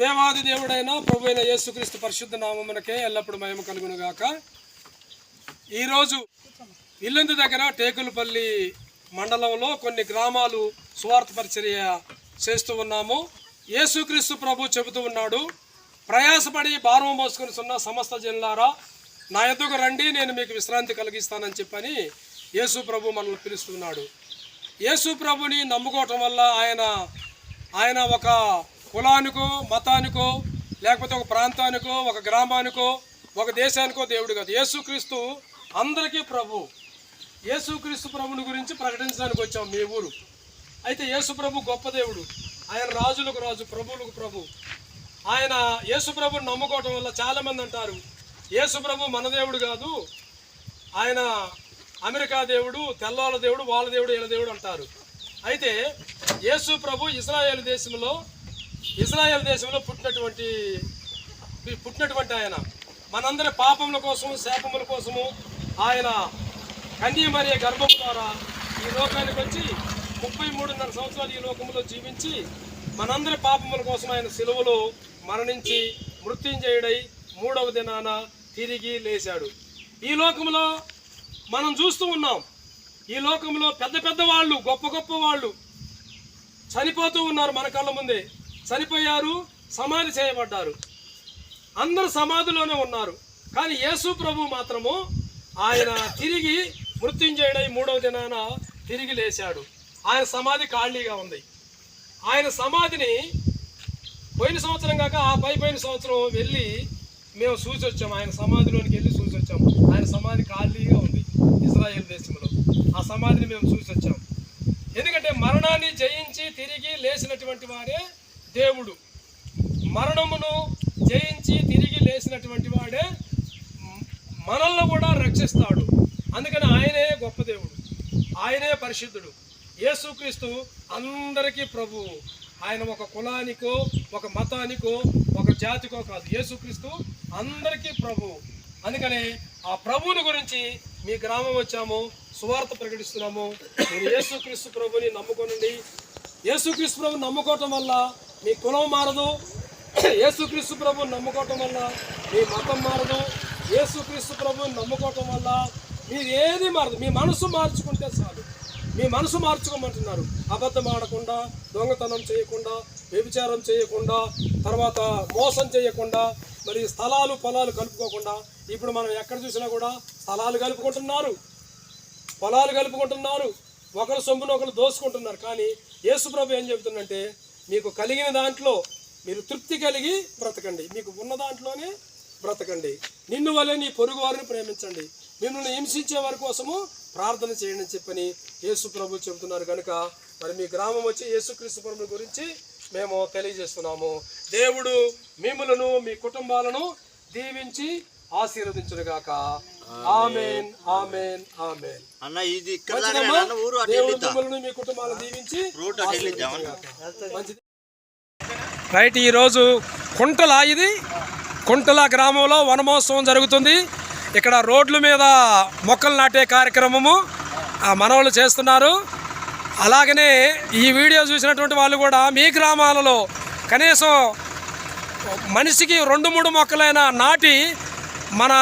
దేవాది దేవుడైన ప్రభు అయిన యేసుక్రీస్తు పరిశుద్ధ నామమునకే ఎల్లప్పుడు మహిమ కలుగును ఈరోజు ఇల్లందు దగ్గర టేకులపల్లి మండలంలో కొన్ని గ్రామాలు స్వార్థ పరిచర్య చేస్తూ ఉన్నాము. యేసుక్రీస్తు ప్రభు చెబుతూ ఉన్నాడు ప్రయాసపడి భారం మోసుకొని ఉన్న సమస్త జనులారా నా ఎద్దుకు రండి నేను మీకు విశ్రాంతి కలిగిస్తానని చెప్పని యేసు ప్రభు మనల్ని పిలుస్తున్నాడు. యేసు ప్రభుని నమ్ముకోవటం వల్ల ఆయన ఆయన ఒక కులానికో మతానికో లేకపోతే ఒక ప్రాంతానికో ఒక గ్రామానికో ఒక దేశానికో దేవుడు కాదు. యేసుక్రీస్తు అందరికీ ప్రభు. యేసుక్రీస్తు ప్రభుని గురించి ప్రకటించడానికి వచ్చాం మీ ఊరు. అయితే యేసు ప్రభు గొప్ప దేవుడు. ఆయన రాజులకు రాజు ప్రభువులకు ప్రభు. ఆయన యేసు ప్రభుని నమ్ముకోవటం వల్ల చాలామంది అంటారు యేసు ప్రభు మన దేవుడు కాదు ఆయన అమెరికా దేవుడు తెల్లవాళ్ళ దేవుడు వాళ్ళ దేవుడు వీళ్ళ దేవుడు అంటారు. అయితే యేసు ప్రభు ఇస్రాయేల్ దేశంలో ఇజ్రాయెల్ దేశంలో పుట్టినటువంటి పుట్టినటువంటి ఆయన. మనందరి పాపముల కోసము శాపముల కోసము ఆయన కన్యమరియ గర్భం ద్వారా ఈ లోకానికి వచ్చి ముప్పై మూడున్నర సంవత్సరాలు ఈ లోకంలో జీవించి మనందరి పాపముల కోసం ఆయన సెలవులో మరణించి మృత్యుంజయుడై మూడవ దినాన తిరిగి లేచాడు ఈ లోకంలో మనం చూస్తూ ఉన్నాం ఈ లోకంలో పెద్ద పెద్ద వాళ్ళు గొప్ప గొప్ప వాళ్ళు చనిపోతూ ఉన్నారు మన కళ్ళ ముందే. చనిపోయారు సమాధి చేయబడ్డారు. అందరు సమాధిలోనే ఉన్నారు. కానీ యేసు ప్రభు మాత్రము ఆయన తిరిగి మృత్యుంజయుడై మూడవ దినాన తిరిగి లేచాడు. ఆయన సమాధి ఖాళీగా ఉంది. ఆయన సమాధిని పోయిన సంవత్సరం కాక ఆ పై పోయిన సంవత్సరం వెళ్ళి మేము చూసి వచ్చాము. ఆయన సమాధిలోనికి వెళ్ళి చూసి వచ్చాము. ఆయన సమాధి ఖాళీగా ఉంది ఇజ్రాయెల్ దేశంలో. ఆ సమాధిని మేము చూసి వచ్చాము. ఎందుకంటే మరణాన్ని జయించి తిరిగి లేచినటువంటి వారే దేవుడు మరణమును జయించి తిరిగి లేచినటువంటి వాడే మనల్ని కూడా రక్షిస్తాడు. అందుకని ఆయనే గొప్ప దేవుడు. ఆయనే పరిశుద్ధుడు. యేసుక్రీస్తు అందరికీ ప్రభువు. ఆయన ఒక కులానికో ఒక మతానికో ఒక జాతికో కాదు. యేసుక్రీస్తు అందరికీ ప్రభువు. అందుకని ఆ ప్రభువుని గురించి మీ గ్రామం వచ్చాము సువార్త ప్రకటిస్తున్నాము. మీరు యేసుక్రీస్తు ప్రభుని నమ్ముకోనండి. యేసుక్రీస్తు ప్రభుని నమ్ముకోవటం వల్ల మీ కులం మారదు. యేసుక్రీస్తు ప్రభు నమ్ముకోవటం వల్ల మీ మతం మారదు. యేసుక్రీస్తు ప్రభుని నమ్ముకోవటం వల్ల మీరు ఏది మారదు. మీ మనసు మార్చుకుంటే చాలు. మీ మనసు మార్చుకోమంటున్నారు. అబద్ధం ఆడకుండా దొంగతనం చేయకుండా వ్యభిచారం చేయకుండా తర్వాత మోసం చేయకుండా మరి స్థలాలు పొలాలు కలుపుకోకుండా ఇప్పుడు మనం ఎక్కడ చూసినా కూడా స్థలాలు కలుపుకుంటున్నారు. పొలాలు కలుపుకుంటున్నారు. ఒకరు సొమ్మును ఒకరు దోసుకుంటున్నారు. కానీ యేసుప్రభు ఏం చెబుతుందంటే మీకు కలిగిన దాంట్లో మీరు తృప్తి కలిగి బ్రతకండి. మీకు ఉన్న దాంట్లోనే బ్రతకండి. నిన్ను వలె నీ పొరుగు వారిని ప్రేమించండి. మిమ్మల్ని హింసించే వారి కోసము ప్రార్థన చేయండి అని చెప్పని యేసు ప్రభు చెబుతున్నారు కనుక మరి మీ గ్రామం వచ్చి యేసుక్రీస్తు ప్రభు గురించి మేము తెలియజేస్తున్నాము. దేవుడు మిమ్మలను మీ కుటుంబాలను దీవించి ఆశీర్వదించునుగాక. ఆమెన్ ఆమెన్ ఆమెన్ అన్న ఇది దేవుడు మిమ్మల్ని మీ కుటుంబాలను దీవించి రూట్ మంచిది. ఈరోజు కుంటల ఇది. కుంటల గ్రామంలో వనమహోత్సవం జరుగుతుంది. ఇక్కడ రోడ్ల మీద మొక్కలు నాటే కార్యక్రమము ఆ మనవలు చేస్తున్నారు. అలాగనే ఈ వీడియో చూసినటువంటి వాళ్ళు కూడా మీ గ్రామాలలో కనీసం మనిషికి రెండు మూడు మొక్కలైనా నాటి మన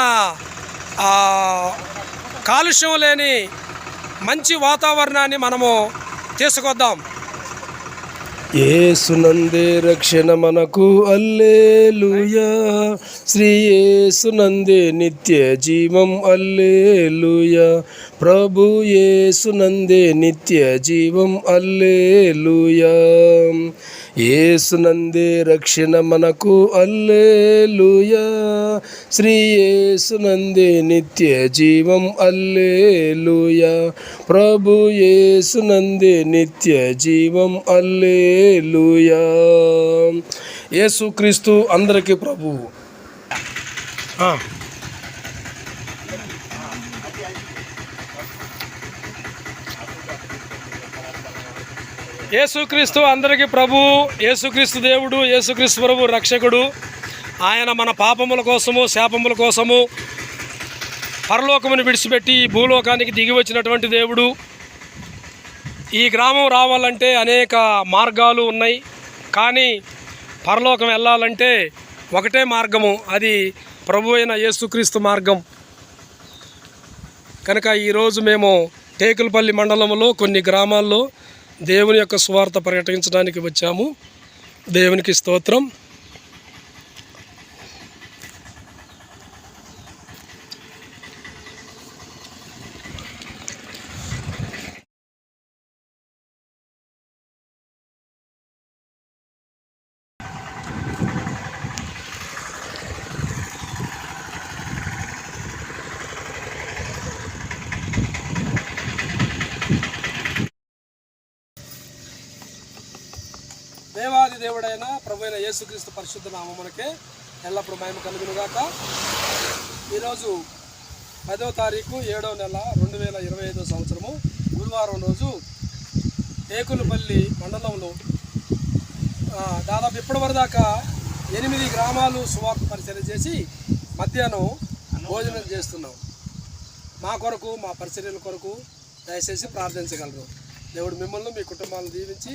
కాలుష్యం లేని మంచి వాతావరణాన్ని మనము తీసుకొద్దాం. ఏసునందే రక్షణ మనకు అల్లేలుయా. శ్రీ ఏసునందే నిత్య జీవం అల్లేలుయా. ప్రభు ఏసునందే నిత్య జీవం అల్లేలుయా. ఏసునందే రక్షణ మనకు. అల్లేలుయా. శ్రీ ఏసునందే నిత్య జీవం. అల్లేలుయా. ప్రభు ఏసునందే నిత్య జీవం. అల్లేలుయా. యేసుక్రీస్తు అందరికీ ప్రభువు యేసుక్రీస్తు అందరికీ ప్రభు యేసుక్రీస్తు దేవుడు యేసుక్రీస్తు ప్రభు రక్షకుడు. ఆయన మన పాపముల కోసము శాపముల కోసము పరలోకమును విడిచిపెట్టి ఈ భూలోకానికి దిగి వచ్చినటువంటి దేవుడు. ఈ గ్రామం రావాలంటే అనేక మార్గాలు ఉన్నాయి. కానీ పరలోకం వెళ్ళాలంటే ఒకటే మార్గము అది ప్రభు అయిన యేసుక్రీస్తు మార్గం. కనుక ఈరోజు మేము టేకులపల్లి మండలంలో కొన్ని గ్రామాల్లో దేవుని యొక్క స్వార్థ పర్యటించడానికి వచ్చాము. దేవునికి స్తోత్రం. దేవాది దేవుడైన ప్రభు అయిన యేసుక్రీస్తు పరిశుద్ధ నామమునకే ఎల్లప్పుడూ మేము కలుగునుగాక. ఈరోజు పదో తారీఖు ఏడో నెల రెండు వేల ఇరవై ఐదో సంవత్సరము. గురువారం రోజు టేకులపల్లి మండలంలో దాదాపు ఇప్పటివరదాకా ఎనిమిది గ్రామాలు సువార్త పరిచయం చేసి మధ్యాహ్నం భోజనం చేస్తున్నాం. మా కొరకు మా పరిచర్యల కొరకు దయచేసి ప్రార్థించగలరు. దేవుడు మిమ్మల్ని మీ కుటుంబాలను దీవించి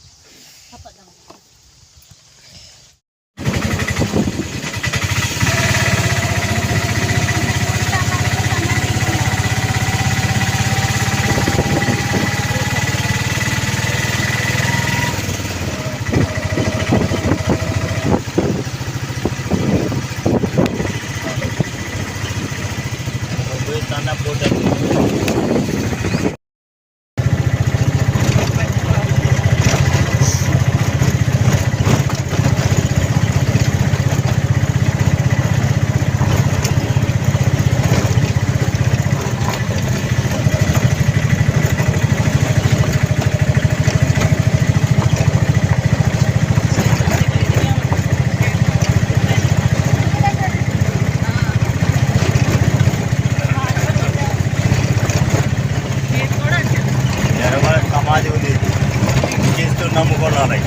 నమ్ముకోవాలి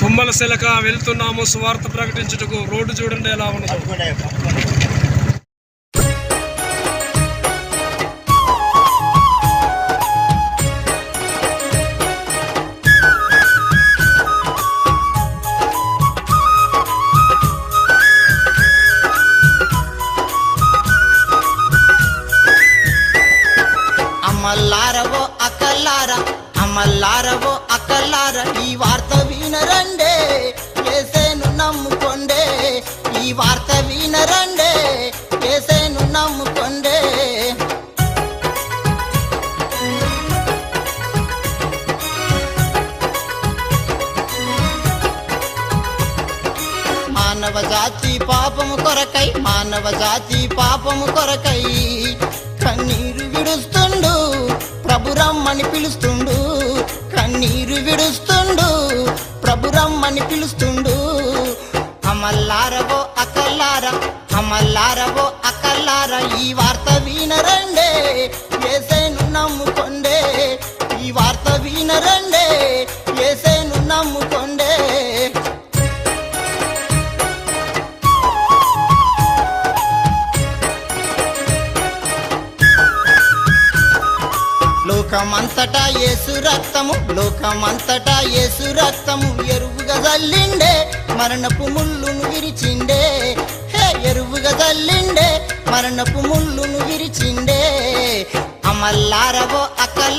తుమ్మల శిలక వెళ్తున్నాము సువార్త ప్రకటించుటకు. రోడ్డు చూడండి ఎలా ఉన్నదో. అక్కల్లారా అమ్మల్లారవో అక్కల్లార ఈ వార్త వినరండే ఏసేను నమ్ముకొండే ఈ వార్త వినరండే ఏసేను నమ్ముకొండే. మానవ జాతి పాపము కొరకై మానవ జాతి పాపము కొరకై కన్నీ రమ్మని పిలుస్తుండు కన్నీరు విడుస్తుండు ప్రభు రమ్మని పిలుస్తుండు. అమల్లారవో అకల్లార అమల్లారవో అకల్లార ఈ వార్త వినరండే. లోకమంతటా ఏసు రక్తము లోకమంతటా ఏసు రక్తము. ఎరువుగా జల్లిండే మరణపు ముళ్ళును విరిచిండే. హే ఎరువుగా జల్లిండే మరణపు ముళ్ళును విరిచిండే. అమల్లారవో అకల్లా